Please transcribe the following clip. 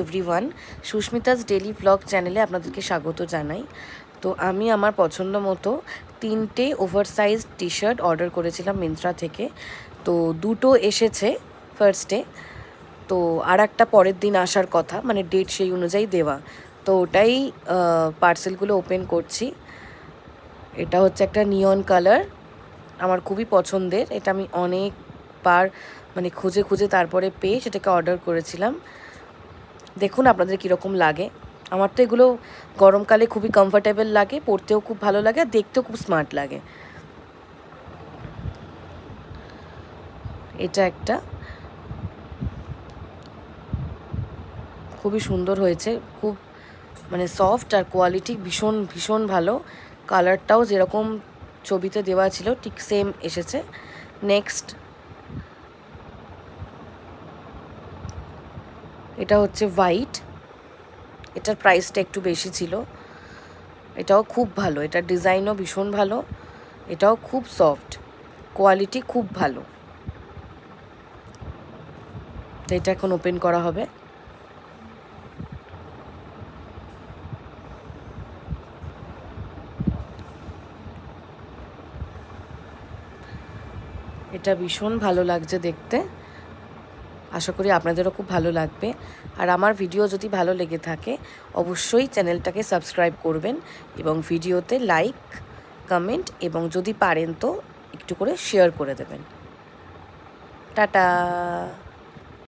Everyone Susmita's daily blog চ্যানেলে আপনাদেরকে স্বাগত জানাই। তো আমি আমার পছন্দ মতো তিনটে ওভারসাইজ টি শার্ট অর্ডার করেছিলাম মিন্ত্রা থেকে। তো দুটো এসেছে ফার্স্টে তো আর একটা পরের দিন আসার কথা মানে ডেট সেই অনুযায়ী দেওয়া। তো ওটাই পার্সেলগুলো ওপেন করছি। এটা হচ্ছে একটা নিয়ন কালার আমার খুবই পছন্দের। এটা আমি অনেকবার মানে খুঁজে খুঁজে তারপরে পেয়ে সেটাকে অর্ডার করেছিলাম। দেখুন আপনাদের কীরকম লাগে। আমার তো এগুলো গরমকালে খুবই কমফোর্টেবল লাগে পরতেও খুব ভালো লাগে, আর দেখতেও খুব স্মার্ট লাগে। এটা একটা। খুবই সুন্দর হয়েছে, খুব মানে সফট আর কোয়ালিটি ভীষণ ভীষণ ভালো। কালারটাও যেরকম ছবিতে দেওয়া ছিল, ঠিক সেম এসেছে। নেক্সট এটা হচ্ছে হোয়াইট এটার প্রাইসটা একটু বেশি ছিল। এটাও খুব ভালো। এটার ডিজাইনও ভীষণ ভালো। এটাও খুব সফট কোয়ালিটি খুব ভালো। এটা এখন ওপেন করা হবে। এটা ভীষণ ভালো লাগছে দেখতে। আশা করি আপনাদেরও খুব ভালো লাগবে। আর আমার ভিডিও যদি ভালো লেগে থাকে, অবশ্যই চ্যানেলটাকে সাবস্ক্রাইব করবেন এবং ভিডিওতে লাইক, কমেন্ট এবং যদি পারেন তো একটু করে শেয়ার করে দেবেন। টাটা!